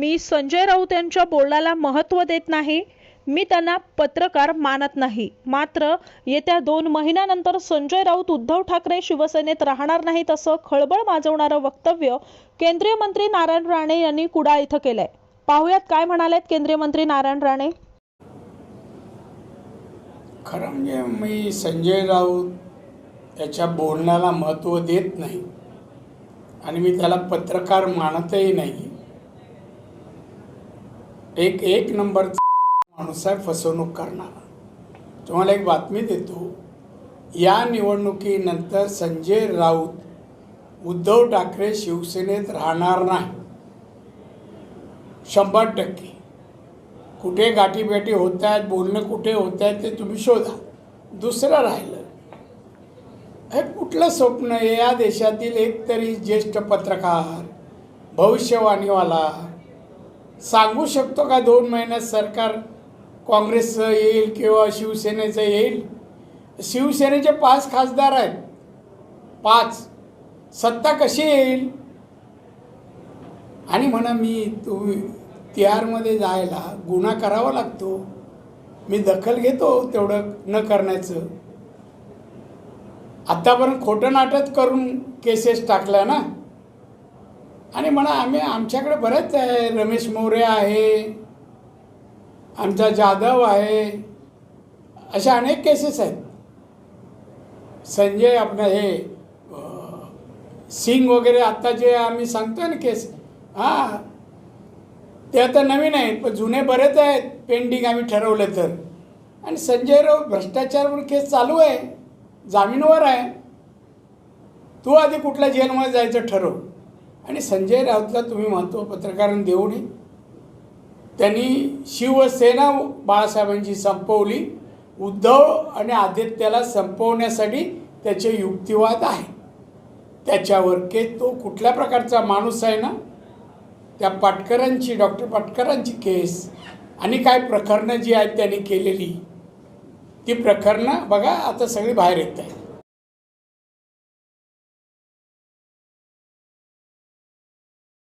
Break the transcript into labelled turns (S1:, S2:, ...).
S1: मी संजय राऊत यांच्या बोलण्याला महत्त्व देत नाही. मी त्यांना पत्रकार मानत नाही. मात्र येत्या दोन महिन्यानंतर संजय राऊत उद्धव ठाकरे शिवसेनेत राहणार नाहीत असं खळबळ माजवणारं वक्तव्य केंद्रीय मंत्री नारायण राणे यांनी कुडाळ इथं केलंय. पाहुयात काय म्हणालेत केंद्रीय मंत्री नारायण राणे?
S2: खरं म्हणजे मी संजय राऊत याच्या बोलण्याला महत्त्व देत नाही. आणि मी त्याला पत्रकार मानतही नाही. एक एक नंबरचा माणूस आहे फसवणूक करणारा. तुम्हाला एक बातमी देतो. या निवडणुकीनंतर संजय राऊत उद्धव ठाकरे शिवसेनेत राहणार नाही. शंभर टक्के. कुठे गाठीभेटी होत आहेत बोलणं कुठे होत आहेत ते तुम्ही शोधा. दुसरं राहिलं हे कुठलं स्वप्न आहे? या देशातील एक तरी ज्येष्ठ पत्रकार भविष्यवाणीवाला सांगू शकतो का दोन महिन्यात सरकार काँग्रेसचं येईल किंवा शिवसेनेचं येईल? शिवसेनेचे पाच खासदार आहेत. पाच. सत्ता कशी येईल? आणि म्हणा मी तू तिहारमध्ये जायला गुन्हा करावा लागतो. मी दखल घेतो तेवढं न करण्याचं. आत्तापर्यंत खोटं नाटक करून केसेस टाकल्या ना? आणि म्हणा आम्ही आमच्याकडे बरेच आहे. रमेश मोरे आहे. आमचा जाधव आहे. अशा अनेक केसेस आहेत. संजय आपलं हे सिंग वगैरे आत्ता जे आम्ही सांगतोय ना केस हां ते आता नवीन आहेत पण जुने बरेच आहेत. पेंडिंग आम्ही ठरवले तर. आणि संजय राऊत भ्रष्टाचारवर केस चालू आहे. जामीनवर आहे. तू आधी कुठल्या जेलमध्ये जायचं ठरव. आणि संजय राऊतला तुम्ही महत्त्व पत्रकारांनी देऊन त्यांनी शिवसेना बाळासाहेबांची संपवली. उद्धव आणि आदित्याला संपवण्यासाठी त्याचे युक्तिवाद आहे. त्याच्यावर के तो कुठल्या प्रकारचा माणूस आहे ना? त्या पाटकरांची डॉक्टर पाटकरांची केस. आणि काय प्रकरणं जी आहेत त्यांनी केलेली. ती प्रकरणं बघा आता सगळी बाहेर येत आहेत.